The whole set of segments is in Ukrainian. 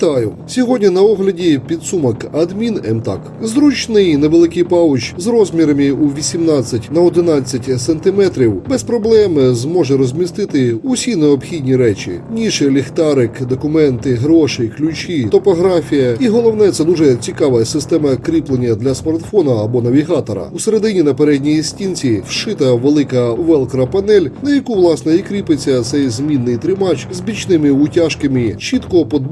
Вітаю! Сьогодні на огляді підсумок адмін МТАК. Зручний невеликий пауч з розмірами у 18 на 11 сантиметрів без проблем зможе розмістити усі необхідні речі: ніж, ліхтарик, документи, гроші, ключі, топографія. І головне, це дуже цікава система кріплення для смартфона або навігатора. У середині на передній стінці вшита велика велкра панель, на яку власне і кріпиться цей змінний тримач з бічними утяжками чітко під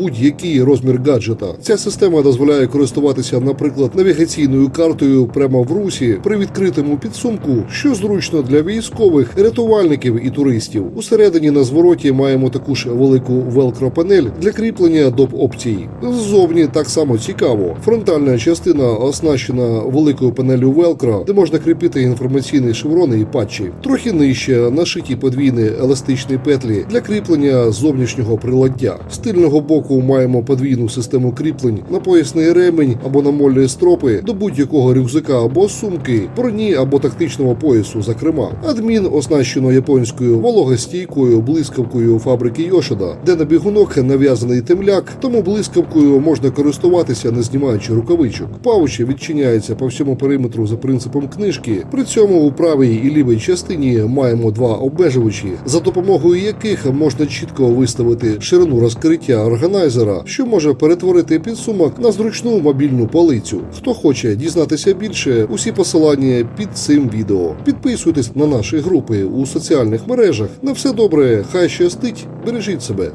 будь-який розмір гаджета. Ця система дозволяє користуватися, наприклад, навігаційною картою прямо в русі при відкритому підсумку, що зручно для військових, рятувальників і туристів. Усередині на звороті маємо таку ж велику велкро-панель для кріплення доп опцій. Ззовні так само цікаво. Фронтальна частина оснащена великою панелью велкро, де можна кріпити інформаційні шеврони і патчі. Трохи нижче нашиті подвійні еластичні петлі для кріплення зовнішнього приладдя. З тильного боку маємо подвійну систему кріплень на поясний ремень або на молі стропи до будь-якого рюкзака або сумки, броні або тактичного поясу. Зокрема, адмін оснащено японською вологостійкою блискавкою фабрики Йошида, де на бігунок нав'язаний темляк, тому блискавкою можна користуватися, не знімаючи рукавичок. Паучі відчиняються по всьому периметру за принципом книжки. При цьому у правій і лівій частині маємо два обмежувачі, за допомогою яких можна чітко виставити ширину розкриття органайзера, що може перетворити підсумок на зручну мобільну полицю. Хто хоче дізнатися більше, усі посилання під цим відео. Підписуйтесь на наші групи у соціальних мережах. На все добре, хай щастить, бережіть себе.